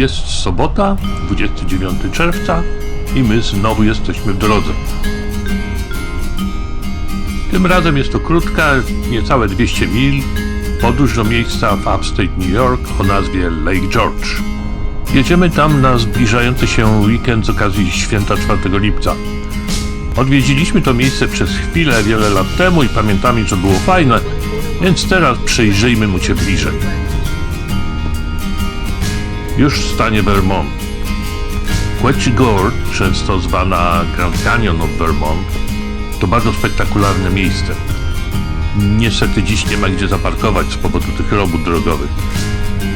Jest sobota, 29 czerwca i my znowu jesteśmy w drodze. Tym razem jest to krótka, niecałe 200 mil, podróż do miejsca w upstate New York o nazwie Lake George. Jedziemy tam na zbliżający się weekend z okazji święta 4 lipca. Odwiedziliśmy to miejsce przez chwilę wiele lat temu i pamiętamy, że było fajne, więc teraz przyjrzyjmy mu się bliżej. Już w stanie Vermont. Quetchi Gorge, często zwana Grand Canyon of Vermont, to bardzo spektakularne miejsce. Niestety dziś nie ma gdzie zaparkować z powodu tych robót drogowych.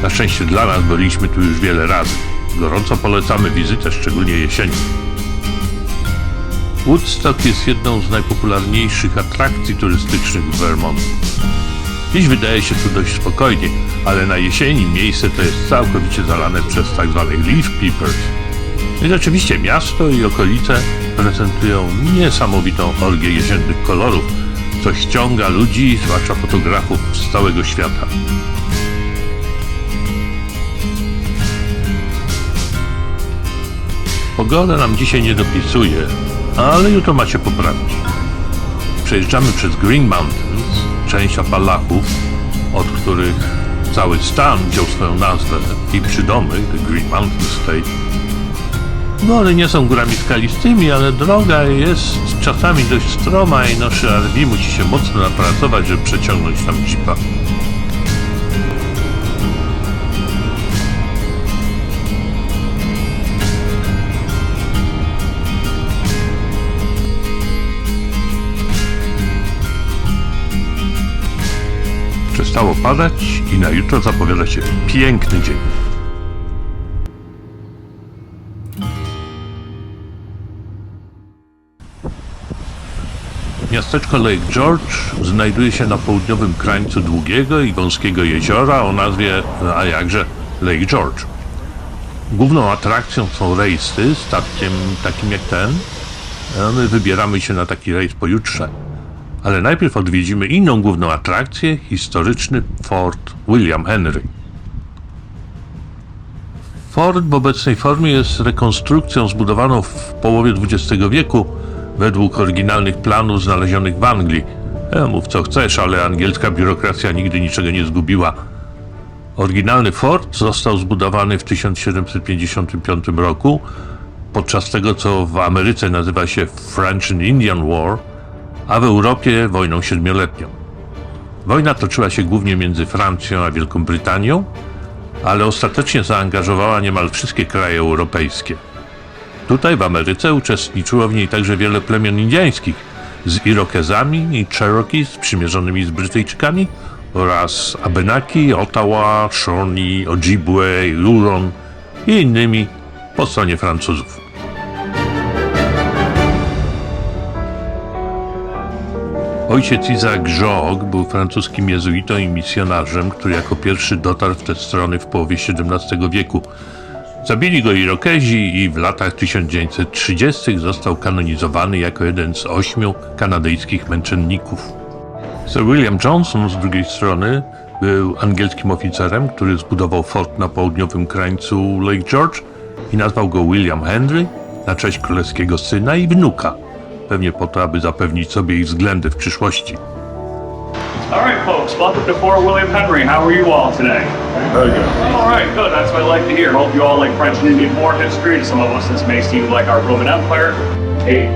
Na szczęście dla nas byliśmy tu już wiele razy. Gorąco polecamy wizytę, szczególnie jesienią. Woodstock jest jedną z najpopularniejszych atrakcji turystycznych w Vermont. Dziś wydaje się tu dość spokojnie, ale na jesieni miejsce to jest całkowicie zalane przez tak zwanych leaf peepers. I rzeczywiście miasto i okolice prezentują niesamowitą orgię jesiennych kolorów, co ściąga ludzi, zwłaszcza fotografów z całego świata. Pogoda nam dzisiaj nie dopisuje, ale jutro ma się poprawić. Przejeżdżamy przez Green Mountains, część Apalachów, od których cały stan wziął swoją nazwę i przydomek The Green Mountain State. Góry nie są górami skalistymi, ale droga jest czasami dość stroma i nasz RV musi się mocno napracować, żeby przeciągnąć tam jeepa. Przestało padać i na jutro zapowiada się piękny dzień. Miasteczko Lake George znajduje się na południowym krańcu długiego i wąskiego jeziora o nazwie, a jakże, Lake George. Główną atrakcją są rejsy statkiem takim jak ten. A My wybieramy się na taki rejs pojutrze. Ale najpierw odwiedzimy inną główną atrakcję, historyczny Fort William Henry. Fort w obecnej formie jest rekonstrukcją zbudowaną w połowie XX wieku według oryginalnych planów znalezionych w Anglii. E, mów co chcesz, ale angielska biurokracja nigdy niczego nie zgubiła. Oryginalny fort został zbudowany w 1755 roku podczas tego, co w Ameryce nazywa się French and Indian War, a w Europie wojną siedmioletnią. Wojna toczyła się głównie między Francją a Wielką Brytanią, ale ostatecznie zaangażowała niemal wszystkie kraje europejskie. Tutaj w Ameryce uczestniczyło w niej także wiele plemion indyjskich z Irokezami i Cherokee sprzymierzonymi z Brytyjczykami oraz Abenaki, Ottawa, Shawnee, Ojibwe, Huron i innymi po stronie Francuzów. Ojciec Isaac Jogues był francuskim jezuitą i misjonarzem, który jako pierwszy dotarł w te strony w połowie XVII wieku. Zabili go Irokezi i w latach 1930 został kanonizowany jako jeden z ośmiu kanadyjskich męczenników. Sir William Johnson z drugiej strony był angielskim oficerem, który zbudował fort na południowym krańcu Lake George i nazwał go William Henry na cześć królewskiego syna i wnuka, pewnie po to, aby zapewnić sobie ich względy w przyszłości. All right, folks, welcome to Fort William Henry. How are you all today? Very good. All right, good. That's what I like to hear. Hope you all like French and Indian war history. To some of us, this may seem like our Roman Empire. Hey,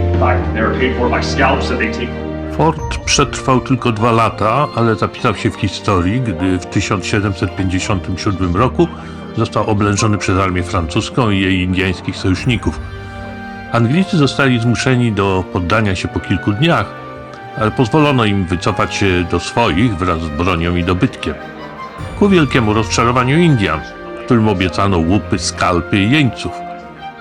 they were paid for by scalps that they take. Fort przetrwał tylko dwa lata, ale zapisał się w historii, gdy w 1757 roku został oblężony przez armię francuską i jej indyjskich sojuszników. Anglicy zostali zmuszeni do poddania się po kilku dniach, ale pozwolono im wycofać się do swoich wraz z bronią i dobytkiem. Ku wielkiemu rozczarowaniu Indian, którym obiecano łupy, skalpy i jeńców.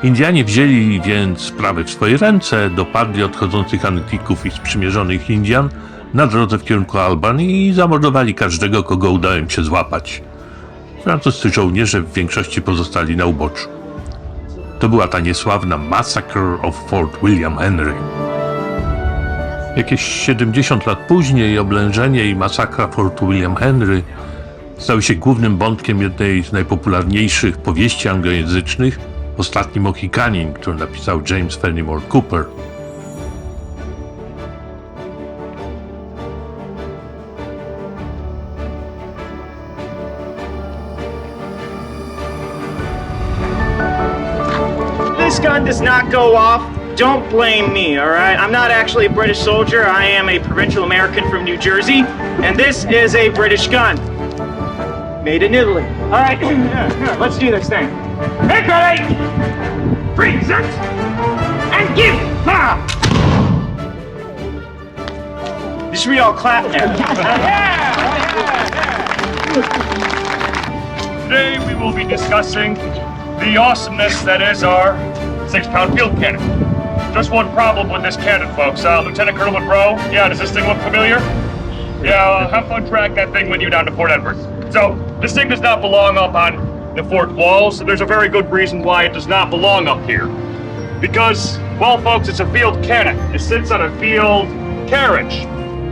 Indianie wzięli więc sprawy w swoje ręce, dopadli odchodzących Anglików i sprzymierzonych Indian na drodze w kierunku Albanii i zamordowali każdego, kogo udało im się złapać. Francuscy żołnierze w większości pozostali na uboczu. To była ta niesławna Massacre of Fort William Henry. Jakieś 70 lat później oblężenie i masakra Fortu William Henry Stał się głównym wątkiem jednej z najpopularniejszych powieści anglojęzycznych, Ostatni Mohikanin, którą napisał James Fenimore Cooper. Gun does not go off. Don't blame me, all right? I'm not actually a British soldier. I am a provincial American from New Jersey, and this is a British gun. Made in Italy. All right, here, here, let's do this thing. Hey, ready? Present and give. Ha! You should be all clap now. Yeah! Today we will be discussing the awesomeness that is our six-pound field cannon. Just one problem with this cannon, folks. Uh, Lieutenant Colonel Monroe, yeah, does this thing look familiar? Yeah, uh, have fun track that thing with you down to Fort Edward. So, this thing does not belong up on the fort walls. There's a very good reason why it does not belong up here. Because, well, folks, it's a field cannon. It sits on a field carriage.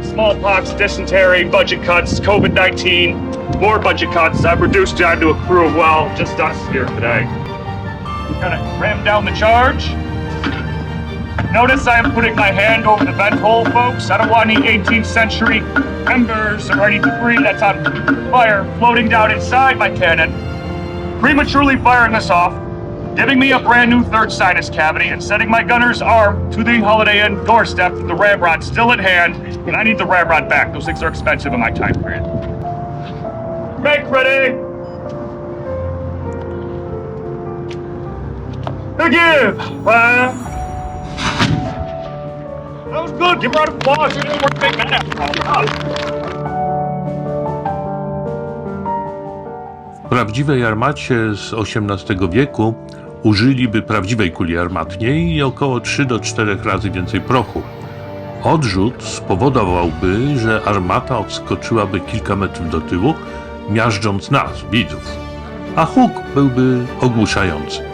Smallpox, dysentery, budget cuts, COVID 19, more budget cuts. I've reduced down to a crew of, well, just us here today. Gonna ram down the charge. Notice I am putting my hand over the vent hole, folks. I don't want any 18th century embers or any debris that's on fire floating down inside my cannon. Prematurely firing this off, giving me a brand new third sinus cavity, and setting my gunner's arm to the Holiday Inn doorstep the ramrod still at hand, and I need the ramrod back. Those things are expensive in my time period. Make ready! Uh, that was good. Give her out applause. You didn't work big. W prawdziwej armacie z XVIII wieku użyliby prawdziwej kuli armatniej i około 3 do 4 razy więcej prochu. Odrzut spowodowałby, że armata odskoczyłaby kilka metrów do tyłu, miażdżąc nas, widzów, a huk byłby ogłuszający.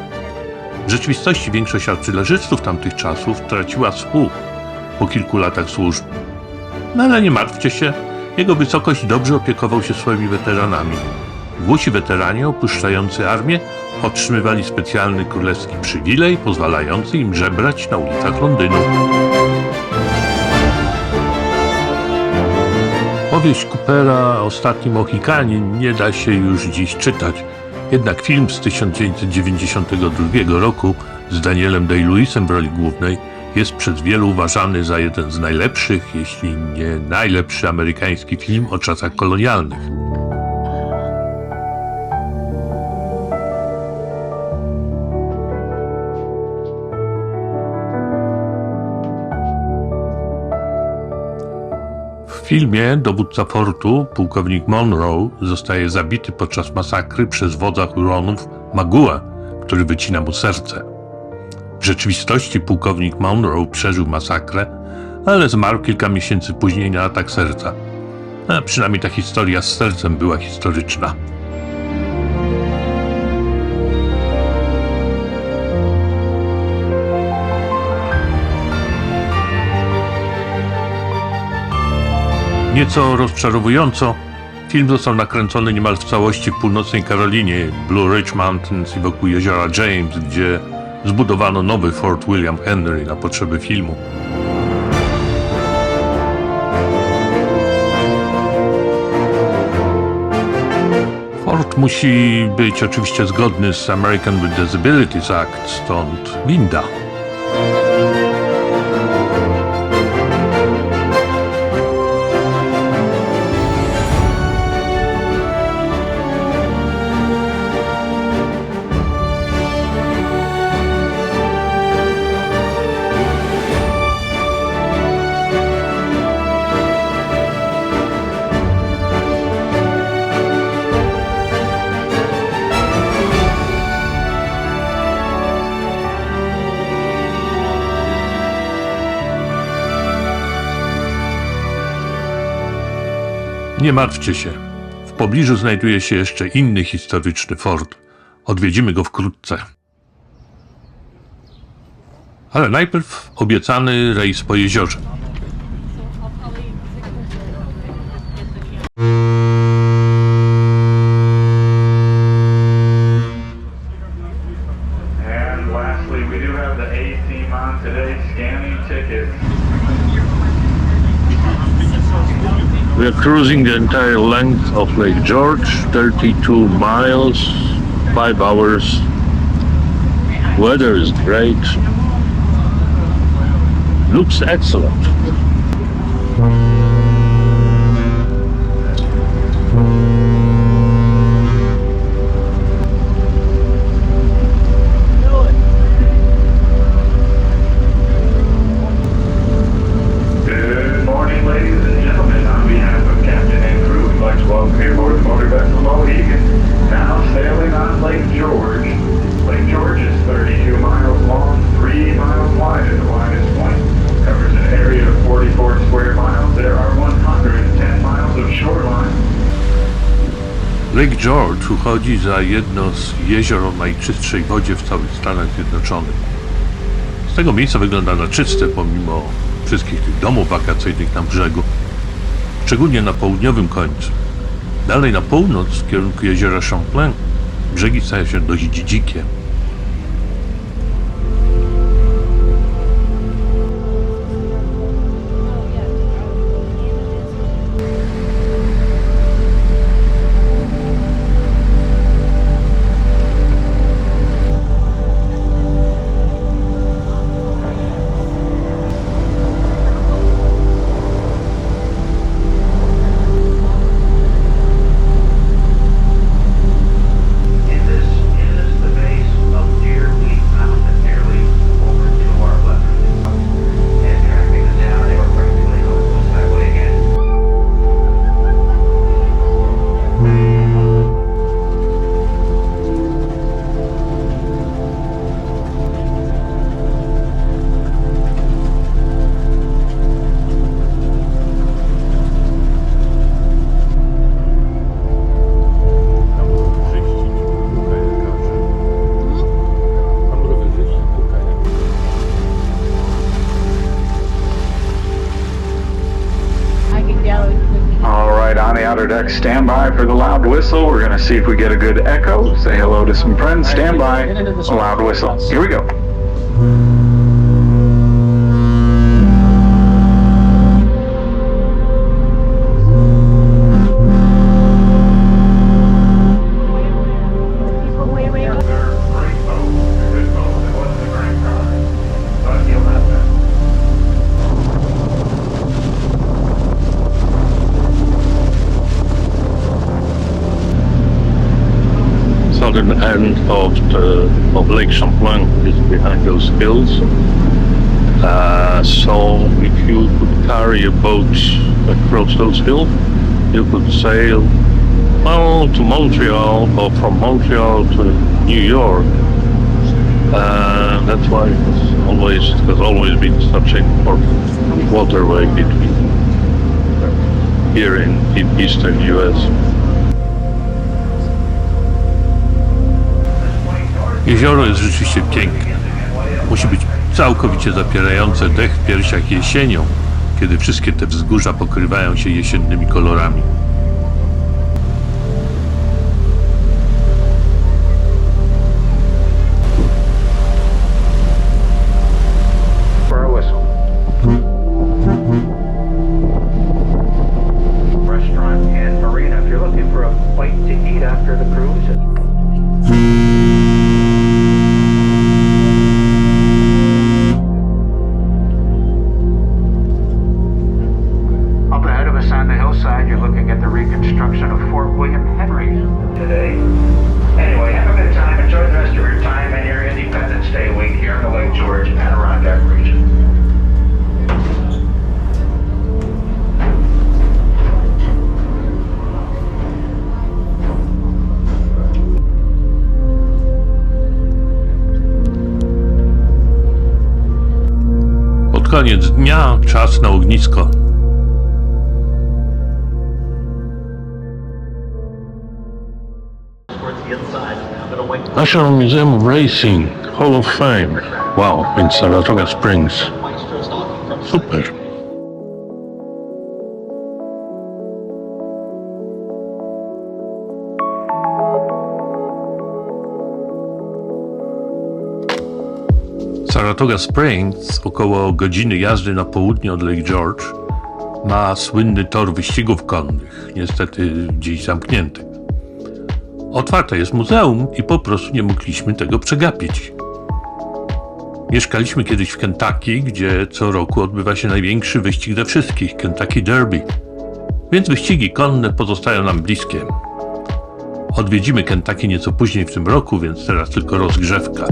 W rzeczywistości większość artylerzystów tamtych czasów traciła słuch po kilku latach służby. No ale nie martwcie się, jego wysokość dobrze opiekował się swoimi weteranami. Głusi weteranie opuszczający armię otrzymywali specjalny królewski przywilej pozwalający im żebrać na ulicach Londynu. Powieść Coopera Ostatni Mohikanin nie da się już dziś czytać. Jednak film z 1992 roku z Danielem Day-Lewisem w roli głównej jest przez wielu uważany za jeden z najlepszych, jeśli nie najlepszy amerykański film o czasach kolonialnych. Filmie dowódca fortu, pułkownik Monroe, zostaje zabity podczas masakry przez wodza Huronów Magua, który wycina mu serce. W rzeczywistości pułkownik Monroe przeżył masakrę, ale zmarł kilka miesięcy później na atak serca. A przynajmniej ta historia z sercem była historyczna. Nieco rozczarowująco, film został nakręcony niemal w całości w północnej Karolinie, Blue Ridge Mountains i wokół jeziora James, gdzie zbudowano nowy Fort William Henry na potrzeby filmu. Fort musi być oczywiście zgodny z American with Disabilities Act, stąd winda. Nie martwcie się. W pobliżu znajduje się jeszcze inny historyczny fort. Odwiedzimy go wkrótce. Ale najpierw obiecany rejs po jeziorze. Cruising the entire length of Lake George, 32 miles, 5 hours. Weather is great. Looks excellent. Uchodzi za jedno z jezior o najczystszej wodzie w całych Stanach Zjednoczonych. Z tego miejsca wygląda na czyste pomimo wszystkich tych domów wakacyjnych na brzegu, szczególnie na południowym końcu. Dalej na północ, w kierunku jeziora Champlain, brzegi stają się dość dzikie. Stand by for the loud whistle. We're going to see if we get a good echo. Say hello to some friends. Stand by. Loud whistle. Here we go. Of Lake Champlain is behind those hills. Uh, so if you could carry a boat across those hills, you could sail well to Montreal or from Montreal to New York. Uh, that's why it's always has always been such an important waterway between here in, in eastern U.S. Jezioro jest rzeczywiście piękne. Musi być całkowicie zapierające dech w piersiach jesienią, kiedy wszystkie te wzgórza pokrywają się jesiennymi kolorami. For a czas na ognisko. National Museum of Racing Hall of Fame. Wow, in Saratoga Springs. Super. Saratoga Springs, około godziny jazdy na południe od Lake George, ma słynny tor wyścigów konnych, niestety dziś zamknięty. Otwarte jest muzeum i po prostu nie mogliśmy tego przegapić. Mieszkaliśmy kiedyś w Kentucky, gdzie co roku odbywa się największy wyścig ze wszystkich Kentucky Derby. Więc wyścigi konne pozostają nam bliskie. Odwiedzimy Kentucky nieco później w tym roku, więc teraz tylko rozgrzewka.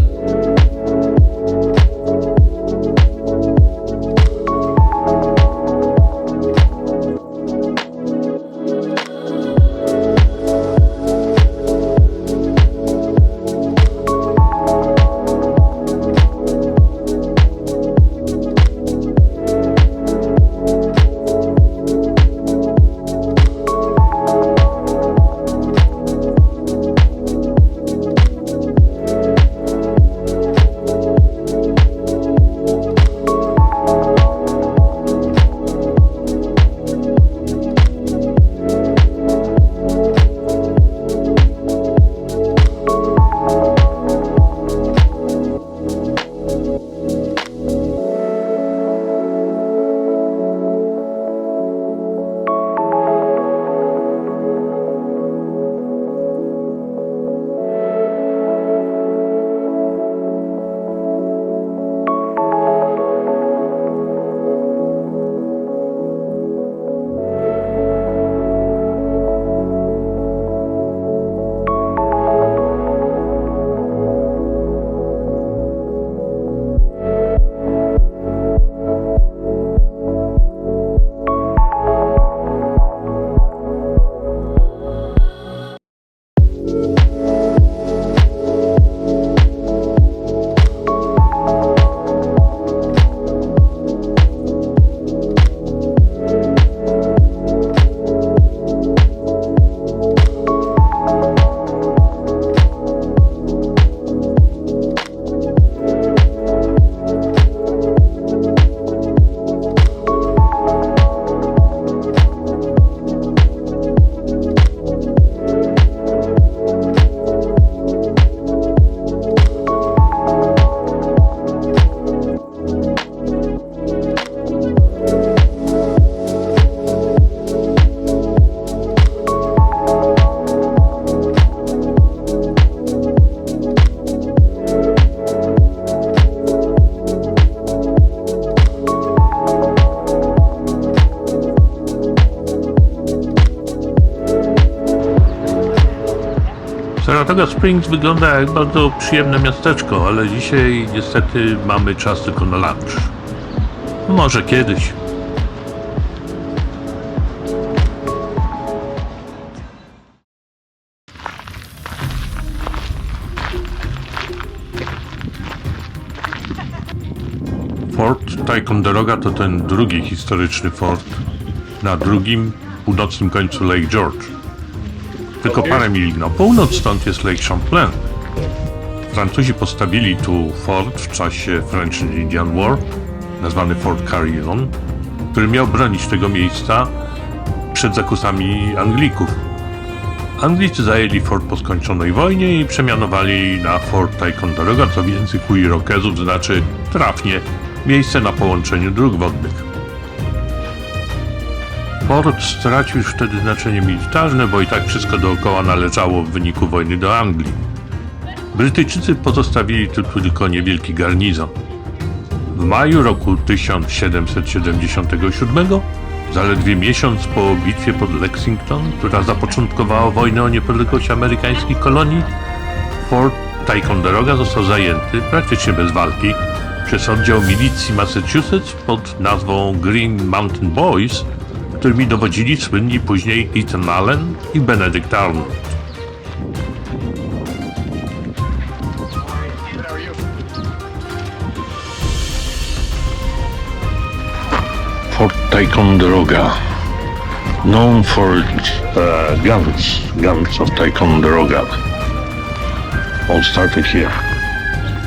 Saratoga Springs wygląda jak bardzo przyjemne miasteczko, ale dzisiaj niestety mamy czas tylko na lunch. Może kiedyś. Fort Ticonderoga to ten drugi historyczny fort na drugim północnym końcu Lake George. Tylko parę mil na północ stąd jest Lake Champlain. Francuzi postawili tu fort w czasie French Indian War, nazwany Fort Carillon, który miał bronić tego miejsca przed zakusami Anglików. Anglicy zajęli fort po skończonej wojnie i przemianowali na Fort Ticonderoga, co w języku Irokezów znaczy trafnie miejsce na połączeniu dróg wodnych. Fort stracił już wtedy znaczenie militarne, bo i tak wszystko dookoła należało w wyniku wojny do Anglii. Brytyjczycy pozostawili tu tylko niewielki garnizon. W maju roku 1777, zaledwie miesiąc po bitwie pod Lexington, która zapoczątkowała wojnę o niepodległość amerykańskich kolonii, Fort Ticonderoga został zajęty praktycznie bez walki przez oddział milicji Massachusetts pod nazwą Green Mountain Boys, którymi dowodzili słynni później Ethan Allen i Benedict Arnold. Fort Ticonderoga, known for its uh, guns, guns of Ticonderoga. All started here.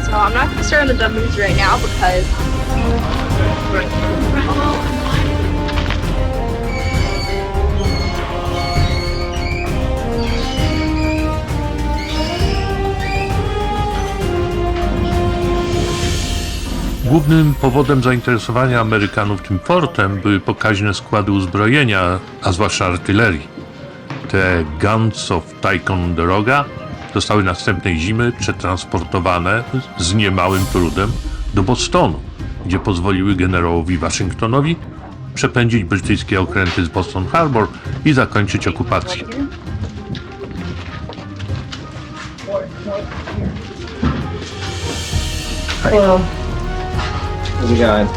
So I'm not gonna start on the W's right now because Głównym powodem zainteresowania Amerykanów tym fortem były pokaźne składy uzbrojenia, a zwłaszcza artylerii. Te Guns of Ticonderoga zostały następnej zimy przetransportowane z niemałym trudem do Bostonu, gdzie pozwoliły generałowi Waszyngtonowi przepędzić brytyjskie okręty z Boston Harbor i zakończyć okupację. How's it going?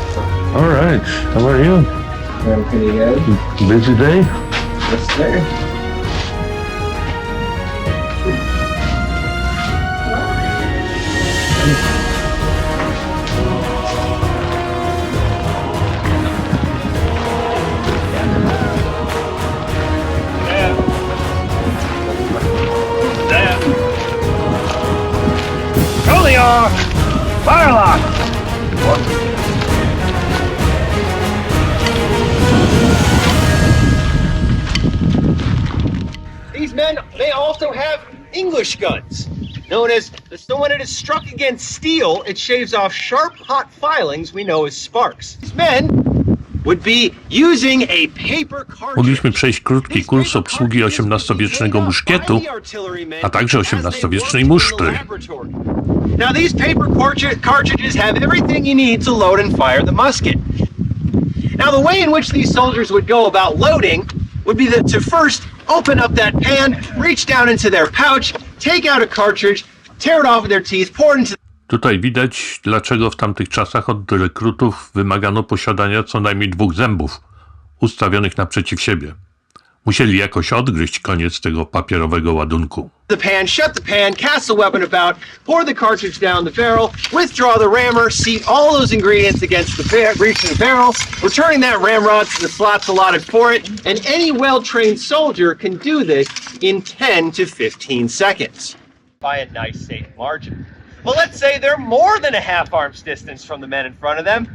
All right, how are you? I'm pretty good. Busy day? Yes, sir. Dan. Goliath! May also have English guns, known as so when it is struck against steel, it shaves off sharp, hot filings we know as sparks. These men would be using a paper cartridge. Mogliśmy przejść krótki kurs obsługi XVIII-wiecznego muszkietu, a także XVIII-wiecznej musztry. Now these paper cartridge- cartridges have everything you need to load and fire the musket. Now the way in which these soldiers would go about loading would be that to first open up that pan, reach down into their pouch, take out a cartridge, tear it off with their teeth, pour it into Tutaj widać, dlaczego w tamtych czasach od rekrutów wymagano posiadania co najmniej dwóch zębów, ustawionych naprzeciw siebie. Musieli jakoś odgryźć koniec tego papierowego ładunku. the pan, shut the pan, cast the weapon about, pour the cartridge down the barrel, withdraw the rammer, seat all those ingredients against the ba- breech of the barrel, returning that ramrod to the slots allotted for it, and any well-trained soldier can do this in 10 to 15 seconds. By a nice safe margin. Well, let's say they're more than a half arm's distance from the men in front of them.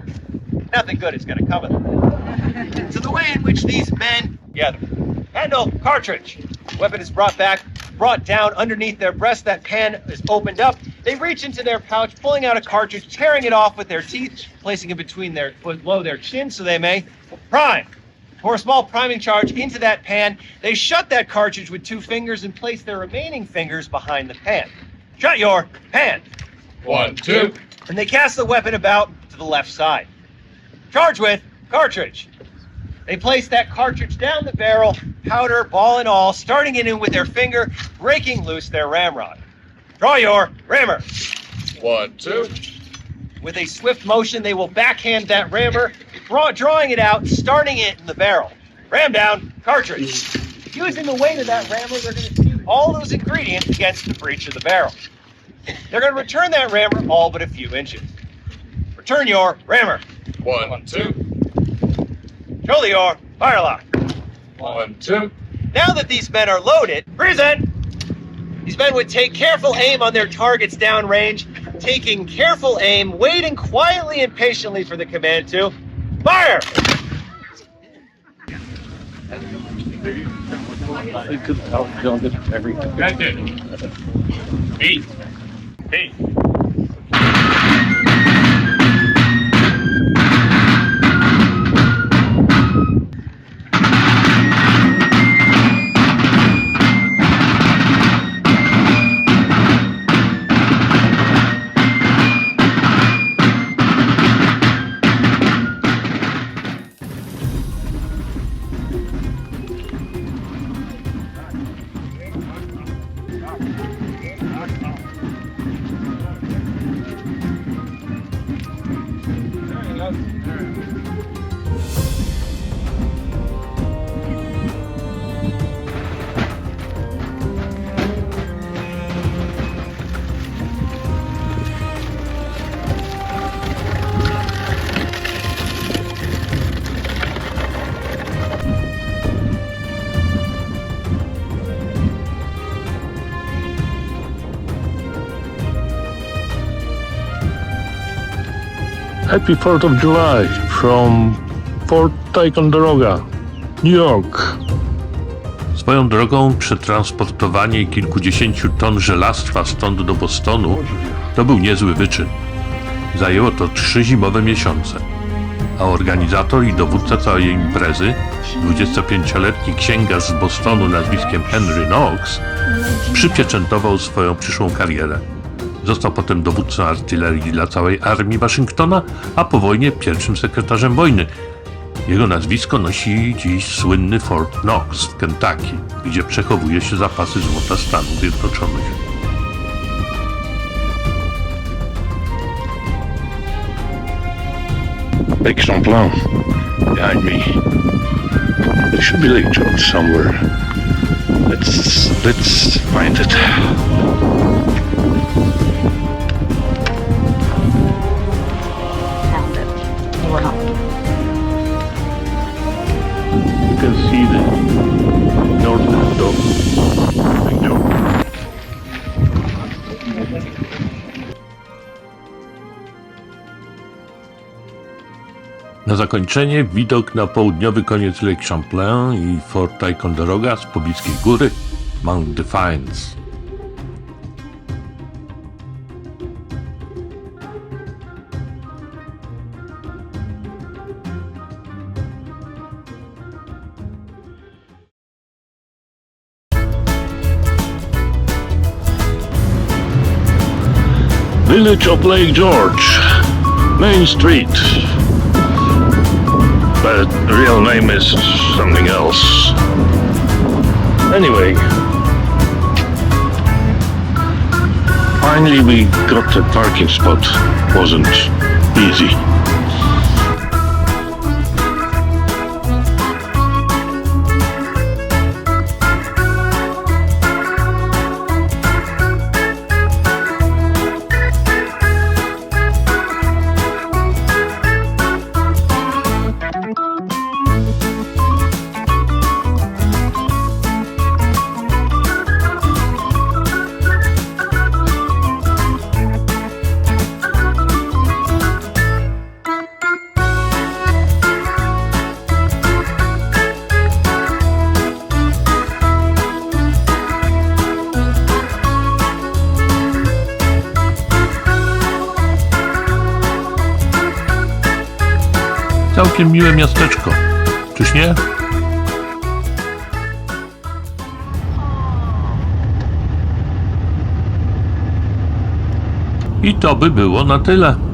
Nothing good is going to come of it. So the way in which these men gather. Handle, cartridge. Weapon is brought back, brought down underneath their breast. That pan is opened up. They reach into their pouch, pulling out a cartridge, tearing it off with their teeth, placing it between their below their chin so they may prime. Pour a small priming charge into that pan. They shut that cartridge with two fingers and place their remaining fingers behind the pan. Shut your pan. One, two. And they cast the weapon about to the left side. Charge with cartridge. They place that cartridge down the barrel, powder, ball and all, starting it in with their finger, breaking loose their ramrod. Draw your rammer. One, two. With a swift motion, they will backhand that rammer, draw, drawing it out, starting it in the barrel. Ram down, cartridge. Using the weight of that rammer, they're going to shoot all those ingredients against the breech of the barrel. They're going to return that rammer all but a few inches. Return your rammer. One, two. Shoulder your firelock. One, two. Now that these men are loaded, present! These men would take careful aim on their targets downrange, taking careful aim, waiting quietly and patiently for the command to fire! That's it. Beat. Beat. Happy 4th of July from Fort Ticonderoga, New York. Swoją drogą przetransportowanie kilkudziesięciu ton żelastwa stąd do Bostonu to był niezły wyczyn. Zajęło to trzy zimowe miesiące, a organizator i dowódca całej imprezy, 25-letni księgarz z Bostonu nazwiskiem Henry Knox, przypieczętował swoją przyszłą karierę. Został potem dowódcą artylerii dla całej armii Waszyngtona, a po wojnie pierwszym sekretarzem wojny. Jego nazwisko nosi dziś słynny Fort Knox w Kentucky, gdzie przechowuje się zapasy złota Stanów Zjednoczonych. Lake Champlain behind me. There should be Lake George somewhere. Let's let's find it. Na zakończenie widok na południowy koniec Lake Champlain i Fort Ticonderoga z pobliskiej góry Mount Defiance. Village of Lake George, Main Street. But real name is something else. Anyway, finally we got the parking spot. Wasn't easy. Całkiem miłe miasteczko, czyż nie? I to by było na tyle.